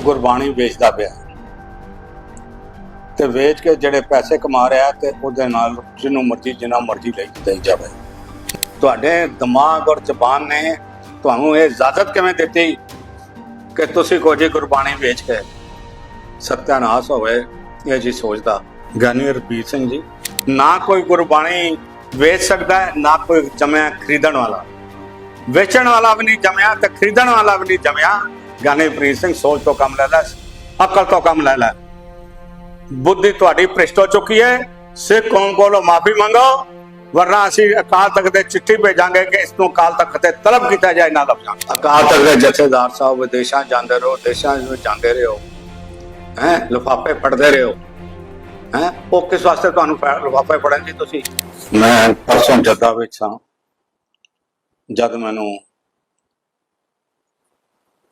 ਉਹ ਗੁਰਬਾਣੀ ਵੇਚਦਾ ਪਿਆ ਤੇ ਵੇਚ ਕੇ ਜਿਹੜੇ ਪੈਸੇ ਕਮਾ ਰਿਹਾ ਤੇ ਉਹਦੇ ਨਾਲ ਜਿਹਨੂੰ ਮਰਜ਼ੀ, ਜਿੰਨਾ ਮਰਜ਼ੀ ਲਈ ਦੇਈ ਜਾਵੇ। ਤੁਹਾਡੇ ਦਿਮਾਗ ਔਰ ਜ਼ਬਾਨ ਨੇ ਤੁਹਾਨੂੰ ਇਹ ਇਜਾਜ਼ਤ ਕਿਵੇਂ ਦਿੱਤੀ ਕਿ ਤੁਸੀਂ ਕੋਈ ਗੁਰਬਾਣੀ ਵੇਚ ਕੇ ਸਤਿਆਨਾਸ਼ ਹੋਵੇ? ਇਹ ਜੀ ਸੋਚਦਾ ਗਿਆਨੀ ਰਪੀਤ ਸਿੰਘ ਜੀ, ਨਾ ਕੋਈ ਗੁਰਬਾਣੀ ਵੇਚ ਸਕਦਾ ਹੈ ਨਾ ਕੋਈ ਜਮਿਆ ਖਰੀਦਣ ਵਾਲਾ। ਵੇਚਣ ਵਾਲਾ ਵੀ ਨਹੀਂ ਜਮਿਆ ਤੇ ਖਰੀਦਣ ਵਾਲਾ ਵੀ ਨਹੀਂ ਜਮਿਆ। ਗਿਆਨੀ ਪ੍ਰੀਤ ਸਿੰਘ ਸੋਚ ਤੋਂ ਕੰਮ ਲੈ ਲੈ ਅਕਲ ਤੋਂ ਕੰਮ ਲੈ ਲੈ। ਬੁੱਧੀ ਤੁਹਾਡੀ ਭ੍ਰਿਸ਼ਟ ਹੋ ਚੁੱਕੀ ਹੈ। ਸਿੱਖ ਕੌਮ ਕੋਲੋਂ ਮਾਫੀ ਮੰਗੋ। ਵਰਨਾ ਅਸੀਂ ਅਕਾਲ ਤਖਤ ਦੇ ਚਿੱਠੀ ਭੇਜਾਂਗੇ ਕਿ ਇਸ ਨੂੰ ਅਕਾਲ ਤਖਤ ਤੇ ਤਲਬ ਕੀਤਾ ਜਾਏ ਨਾ ਲਫ਼ਜ਼ਾਂ ਅਕਾਲ ਤਖਤ ਦੇ ਜਥੇਦਾਰ ਸਾਹਿਬ ਵਿਦੇਸ਼ਾਂ ਜਾਂਦੇ ਰਹੋ ਦੇਸ਼ਾਂ ਵਿੱਚ ਜਾਂਦੇ ਰਹੋ। ਹੈ ਲਿਫਾਫੇ ਪੜਦੇ ਰਹੋ। ਹੈ ਉਹ ਕਿਸ ਵਾਸਤੇ ਤੁਹਾਨੂੰ ਲਿਫਾਫੇ ਪੜਨ ਜੀ ਤੁਸੀਂ? ਮੈਂ ਪਰਸੋਂ ਜੱਦਾ ਵਿੱਚ ਸਾਂ। ਜਦ ਮੈਨੂੰ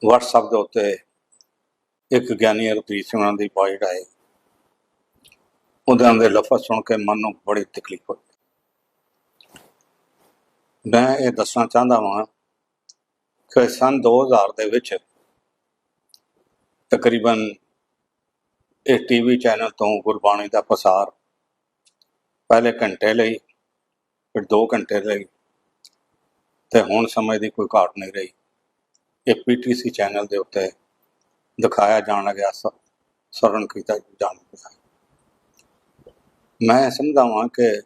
WhatsApp ਦੇ ਉੱਤੇ ਇੱਕ ਗਿਆਨੀ ਰਤੀਤ ਸਿੰਘ ਉਹਨਾਂ ਦੀ ਬਾਈਟ ਆਏ। ਉਹਨਾਂ ਦੇ ਲਫ਼ਜ਼ ਸੁਣ ਕੇ ਮਨ ਨੂੰ ਬੜੀ ਤਕਲੀਫ ਹੋਈ। ਮੈਂ ਇਹ ਦੱਸਣਾ ਚਾਹੁੰਦਾ ਹਾਂ ਕਿ ਸਨ 2000 ਦੇ ਵਿੱਚ ਤਕਰੀਬਨ ਇਹ ਟੀਵੀ ਚੈਨਲ ਤੋਂ ਗੁਰਬਾਣੀ ਦਾ ਪਸਾਰ ਪਹਿਲੇ ਘੰਟੇ ਲਈ, ਫਿਰ 2 ਘੰਟੇ ਲਈ ਤੇ ਹੁਣ ਸਮੇਂ ਦੀ ਕੋਈ ਘਾਟ ਨਹੀਂ ਰਹੀ। ਇਹ ਪੀਟੀਸੀ ਚੈਨਲ ਦੇ ਉੱਤੇ ਦਿਖਾਇਆ ਜਾਣ ਲੱਗਿਆ, ਸ- ਸਰਵਣ ਕੀਤਾ ਜਾਣ ਲੱਗਿਆ। ਮੈਂ ਸਮਝਦਾ ਹਾਂ ਕਿ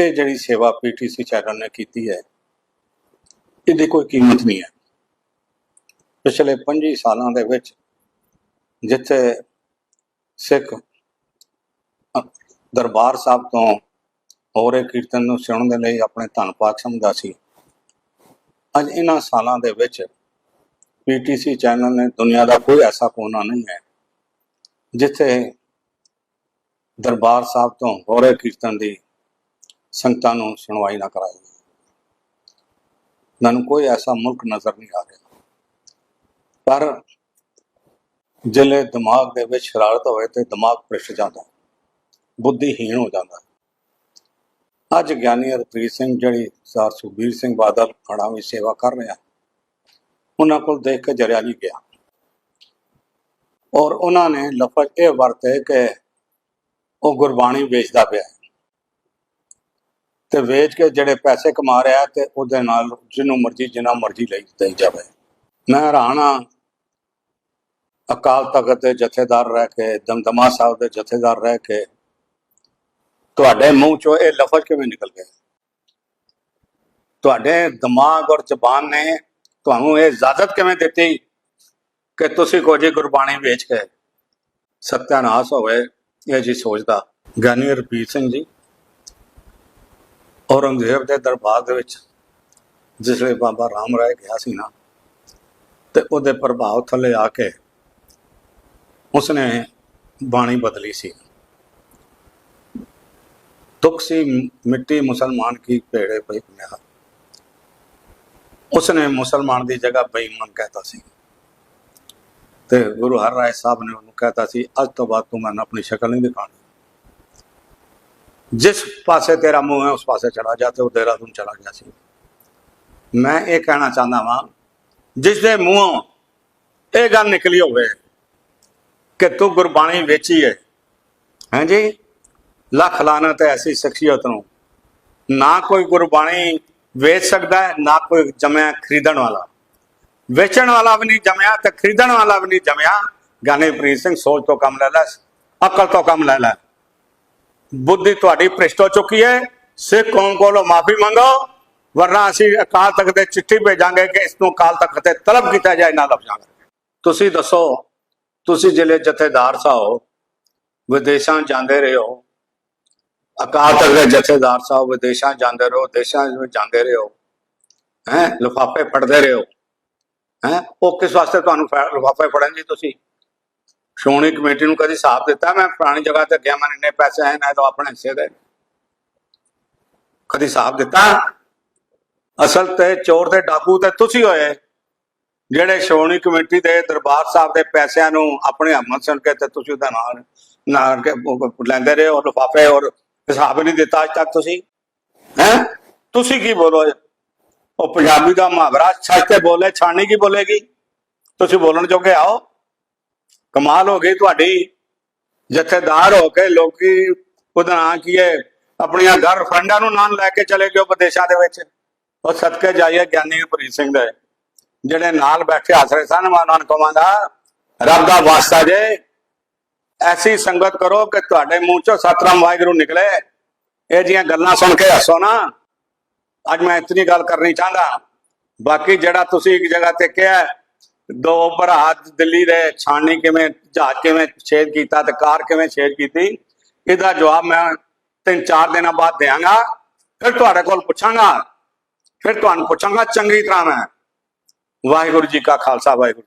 ਇਹ ਜਿਹੜੀ ਸੇਵਾ ਪੀਟੀਸੀ ਚੈਨਲ ਨੇ ਕੀਤੀ ਹੈ, ਇਹਦੀ ਕੋਈ ਕੀਮਤ ਨਹੀਂ ਹੈ। ਪਿਛਲੇ 25 ਸਾਲਾਂ ਦੇ ਵਿੱਚ ਜਿੱਥੇ ਸਿੱਖ ਦਰਬਾਰ ਸਾਹਿਬ ਤੋਂ ਹੋਰੇ ਕੀਰਤਨ ਨੂੰ ਸੁਣਨ ਦੇ ਲਈ ਆਪਣੇ ਧੰਨ ਪਾਕ ਸਮਝਦਾ ਸੀ ਅੱਜ ਇਹਨਾਂ ਸਾਲਾਂ ਦੇ ਵਿੱਚ ਪੀਟੀਸੀ ਚੈਨਲ ਨੇ ਦੁਨੀਆ ਦਾ ਕੋਈ ਐਸਾ ਕੋਨਾ ਨਹੀਂ ਹੈ ਜਿੱਥੇ ਦਰਬਾਰ ਸਾਹਿਬ ਤੋਂ ਹੋਰੇ ਕੀਰਤਨ ਦੀ ਸੰਗਤਾਂ ਨੂੰ ਸੁਣਵਾਈ ਨਾ ਕਰਾਈ ਮੈਨੂੰ ਕੋਈ ਐਸਾ ਮੁਲਕ ਨਜ਼ਰ ਨਹੀਂ ਆ ਰਿਹਾ। ਪਰ ਜਿਲੇ ਦਿਮਾਗ ਦੇ ਵਿੱਚ ਸ਼ਰਾਰਤ ਹੋਵੇ ਤੇ ਦਿਮਾਗ ਭ੍ਰਿਸ਼ਟ ਜਾਂਦਾ, ਬੁੱਧੀਹੀਣ ਹੋ ਜਾਂਦਾ। ਅੱਜ ਗਿਆਨੀ ਹਰਪ੍ਰੀਤ ਸਿੰਘ, ਜਿਹੜੀ ਸਰ ਸੁਖਬੀਰ ਸਿੰਘ ਬਾਦਲ ਖੜਾ ਵੀ ਸੇਵਾ ਕਰ ਰਿਹਾ, ਉਹਨਾਂ ਕੋਲ ਦੇਖ ਕੇ ਜਰਿਆ ਨਹੀਂ ਗਿਆ। ਔਰ ਉਹਨਾਂ ਨੇ ਲਫ਼ਜ਼ ਇਹ ਵਰਤੇ ਕਿ ਉਹ ਗੁਰਬਾਣੀ ਵੇਚਦਾ ਪਿਆ ਤੇ ਵੇਚ ਕੇ ਜਿਹੜੇ ਪੈਸੇ ਕਮਾ ਰਿਹਾ ਤੇ ਉਹਦੇ ਨਾਲ ਜਿਹਨੂੰ ਮਰਜ਼ੀ, ਜਿੰਨਾ ਮਰਜ਼ੀ ਲਈ ਦੇਈ ਜਾਵੇ। ਮੈਂ ਹੈਰਾਨ ਹਾਂ, ਅਕਾਲ ਤਖਤ ਦੇ ਜਥੇਦਾਰ ਰਹਿ ਕੇ, ਦਮਦਮਾ ਸਾਹਿਬ ਦੇ ਜਥੇਦਾਰ ਰਹਿ ਕੇ ਤੁਹਾਡੇ ਮੂੰਹ ਚੋਂ ਇਹ ਲਫ਼ਜ਼ ਕਿਵੇਂ ਨਿਕਲ ਗਏ? ਤੁਹਾਡੇ ਦਿਮਾਗ ਔਰ ਜ਼ਬਾਨ ਨੇ ਤੁਹਾਨੂੰ ਇਹ ਇਜਾਜ਼ਤ ਕਿਵੇਂ ਦਿੱਤੀ ਕਿ ਤੁਸੀਂ ਕੋਈ ਗੁਰਬਾਣੀ ਵੇਚ ਕੇ ਸਤਿਆਨਾਸ਼ ਹੋਵੇ ਇਹ ਜੀ ਸੋਚਦਾ ਗਿਆਨੀ ਰਪੀਤ ਸਿੰਘ ਜੀ, ਔਰੰਗਜ਼ੇਬ ਦੇ ਦਰਬਾਰ ਦੇ ਵਿੱਚ, ਜਿਸ ਵੇਲੇ ਬਾਬਾ ਰਾਮ ਰਾਏ ਗਿਆ ਸੀ ਨਾ, ਤੇ ਉਹਦੇ ਪ੍ਰਭਾਵ ਥੱਲੇ ਆ ਕੇ ਉਸਨੇ ਬਾਣੀ ਬਦਲੀ ਸੀ। ਦੁੱਖ ਸੀ, ਮਿੱਟੀ ਮੁਸਲਮਾਨ ਕੀ ਪੇੜੇ ਪਈ ਪਿਆ ਉਸਨੇ ਮੁਸਲਮਾਨ ਦੀ ਜਗ੍ਹਾ ਬੇਈਮਾਨ ਕਹਿਤਾ ਸੀ। ਤੇ ਗੁਰੂ ਹਰ ਰਾਏ ਸਾਹਿਬ ਨੇ ਉਹਨੂੰ ਕਹਿਤਾ ਸੀ, ਅੱਜ ਤੋਂ ਬਾਅਦ ਤੂੰ ਮੈਨੂੰ ਆਪਣੀ ਸ਼ਕਲ ਨਹੀਂ ਦਿਖਾਣੀ ਜਿਸ ਪਾਸੇ ਤੇਰਾ ਮੂੰਹ ਹੈ, ਉਸ ਪਾਸੇ ਚਲਾ ਜਾ ਤੇ ਉਹ ਦੇਹਰਾਦੂਨ ਚਲਾ ਗਿਆ ਸੀ। ਮੈਂ ਇਹ ਕਹਿਣਾ ਚਾਹੁੰਦਾ ਵਾਂ, ਜਿਸ ਦੇ ਮੂੰਹੋਂ ਇਹ ਗੱਲ ਨਿਕਲੀ ਹੋਵੇ ਕਿ ਤੂੰ ਗੁਰਬਾਣੀ ਵੇਚੀ ਹੈ ਹਾਂਜੀ ਲੱਖ ਲਾਨਤ ਹੈ ਐਸੀ ਸ਼ਖਸੀਅਤ ਨੂੰ। ਨਾ ਕੋਈ ਗੁਰਬਾਣੀ ਵੇਚ ਸਕਦਾ ਹੈ, ਨਾ ਕੋਈ ਜਮਿਆ ਖਰੀਦਣ ਵਾਲਾ। ਵੇਚਣ ਵਾਲਾ ਵੀ ਨਹੀਂ ਜਮਿਆ ਤੇ ਖਰੀਦਣ ਵਾਲਾ ਵੀ ਨਹੀਂ ਜਮਿਆ। ਗਾਨੇ ਪ੍ਰੀਤ ਸਿੰਘ ਸੋਚ ਤੋਂ ਕੰਮ ਲੈ ਲੈ, ਅਕਲ ਤੋਂ ਕੰਮ ਲੈ ਲੈ। ਬੁੱਧੀ ਤੁਹਾਡੀ ਭ੍ਰਿਸ਼ਟ ਹੋ ਚੁੱਕੀ ਹੈ। ਸਿੱਖ ਕੌਮ ਕੋਲੋਂ ਮਾਫੀ ਮੰਗੋ, ਵਰਨਾ ਅਸੀਂ ਅਕਾਲ ਤਖਤ ਦੇ ਚਿੱਠੀ ਭੇਜਾਂਗੇ ਕਿ ਇਸ ਨੂੰ ਅਕਾਲ ਤਖਤ ਤੇ ਤਲਬ ਕੀਤਾ ਜਾਏ, ਨਾ ਲਫ਼ਜ਼ਾਂ ਤੁਸੀਂ ਦੱਸੋ, ਤੁਸੀਂ ਜਿਹੜੇ ਜਥੇਦਾਰ ਸਾਹਿਬ, ਵਿਦੇਸ਼ਾਂ ਜਾਂਦੇ ਰਹੇ ਹੋ ਅਕਾਲ ਤਖਤ ਦੇ ਜਥੇਦਾਰ ਸਾਹਿਬ, ਵਿਦੇਸ਼ਾਂ ਜਾਂਦੇ ਰਹੋ, ਦੇਸ਼ਾਂ ਵਿੱਚ ਜਾਂਦੇ ਰਹੋ, ਹੈ, ਲਿਫਾਫੇ ਫੜਦੇ ਰਹੋ, ਹੈ, ਉਹ ਕਿਸ ਵਾਸਤੇ ਤੁਹਾਨੂੰ ਫ- ਲਿਫਾਫੇ ਫੜਨ ਜੀ ਤੁਸੀਂ? ਸ਼੍ਰੋਮਣੀ ਕਮੇਟੀ ਨੂੰ ਕਦੀ ਹਿਸਾਬ ਦਿੱਤਾ? ਮੈਂ ਫਲਾਣੀ ਜਗ੍ਹਾ ਤੇ ਗਿਆ, ਮੈਂ ਇੰਨੇ ਪੈਸੇ ਆਏ ਨਾ ਤਾਂ ਆਪਣੇ ਹਿੱਸੇ ਦੇ। ਕਦੀ ਹਿਸਾਬ ਦਿੱਤਾ? ਅਸਲ ਤੇ ਚੋਰ ਤੇ ਡਾਕੂ ਤੇ ਤੁਸੀਂ ਹੋਏ, ਜਿਹੜੇ ਸ਼੍ਰੋਮਣੀ ਕਮੇਟੀ ਦੇ ਦਰਬਾਰ ਸਾਹਿਬ ਦੇ ਪੈਸਿਆਂ ਨੂੰ ਆਪਣੇ ਹਮਤ ਸੁਣ ਕੇ ਤੇ ਤੁਸੀਂ ਉਹਦਾ ਨਾਂ ਨਾਲ ਕੇ ਲੈਂਦੇ ਰਹੇ ਔਰ ਲਿਫਾਫੇ ਔਰ ਹਿਸਾਬ ਨਹੀਂ ਦਿੱਤਾ ਅੱਜ ਤੱਕ ਤੁਸੀਂ। ਹੈ? ਤੁਸੀਂ ਕੀ ਬੋਲੋ ਉਹ ਪੰਜਾਬੀ ਦਾ ਮੁਹਾਵਰਾ ਸੱਚ ਤੇ ਬੋਲੇ, ਛਾਣੀ ਕੀ ਬੋਲੇਗੀ? ਤੁਸੀਂ ਬੋਲਣ ਜੋਗੇ ਆਓ। ਕਮਾਲ ਹੋ ਗਈ ਤੁਹਾਡੀ। ਜਥੇਦਾਰ ਹੋ ਕੇ ਲੋਕੀ ਉਹਦਾ ਨਾਂ ਕੀ ਹੈ? ਆਪਣੀਆਂ ਗਰਲਫ੍ਰੈਂਡਾਂ ਨੂੰ ਨਾਲ ਲੈ ਕੇ ਚਲੇ ਗਏ ਵਿਦੇਸ਼ਾਂ ਦੇ ਵਿੱਚ। ਉਹ ਸਦਕੇ ਜਾਈਏ ਗਿਆਨੀ ਪ੍ਰੀਤ ਸਿੰਘ ਦੇ। ਜਿਹੜੇ ਨਾਲ ਬੈਠੇ ਹੱਸ ਰਹੇ ਸਨ, ਮੈਂ ਉਹਨਾਂ ਨੂੰ ਕਹਾਂਗਾ, ਰੱਬ ਦਾ ਵਾਸਤਾ ਜੇ। ਐਸੀ ਸੰਗਤ ਕਰੋ ਕਿ ਤੁਹਾਡੇ ਮੂੰਹ ਚੋਂ ਸਤਨਾਮ ਵਾਹਿਗੁਰੂ ਨਿਕਲੇ। ਇਹ ਜੀਆਂ ਗੱਲਾਂ ਸੁਣ ਕੇ ਹੱਸੋ ਨਾ। ਅੱਜ ਮੈਂ ਇਤਨੀ ਗੱਲ ਕਰਨੀ ਚਾਹੁੰਦਾ। ਬਾਕੀ ਜਿਹੜਾ ਤੁਸੀਂ ਇੱਕ ਜਗ੍ਹਾ ਤੇ ਕਿਹਾ, ਦੋ ਭਰਾ ਦਿੱਲੀ ਦੇ ਛਾਣੀ ਕਿਵੇਂ, ਜਹਾਜ਼ ਕਿਵੇਂ ਛੇਦ ਕੀਤਾ ਤੇ ਕਾਰ ਕਿਵੇਂ ਛੇਦ ਕੀਤੀ, ਇਹਦਾ ਜਵਾਬ ਮੈਂ ਤਿੰਨ ਚਾਰ ਦਿਨਾਂ ਬਾਅਦ ਦੇਵਾਂਗਾ ਫਿਰ ਤੁਹਾਡੇ ਕੋਲ ਪੁੱਛਾਂਗਾ। ਫਿਰ ਤੁਹਾਨੂੰ ਪੁੱਛਾਂਗਾ, ਚੰਗੀ ਤਰ੍ਹਾਂ ਮੈਂ। ਵਾਹਿਗੁਰੂ ਜੀ ਕਾ ਖਾਲਸਾ, ਵਾਹਿਗੁਰੂ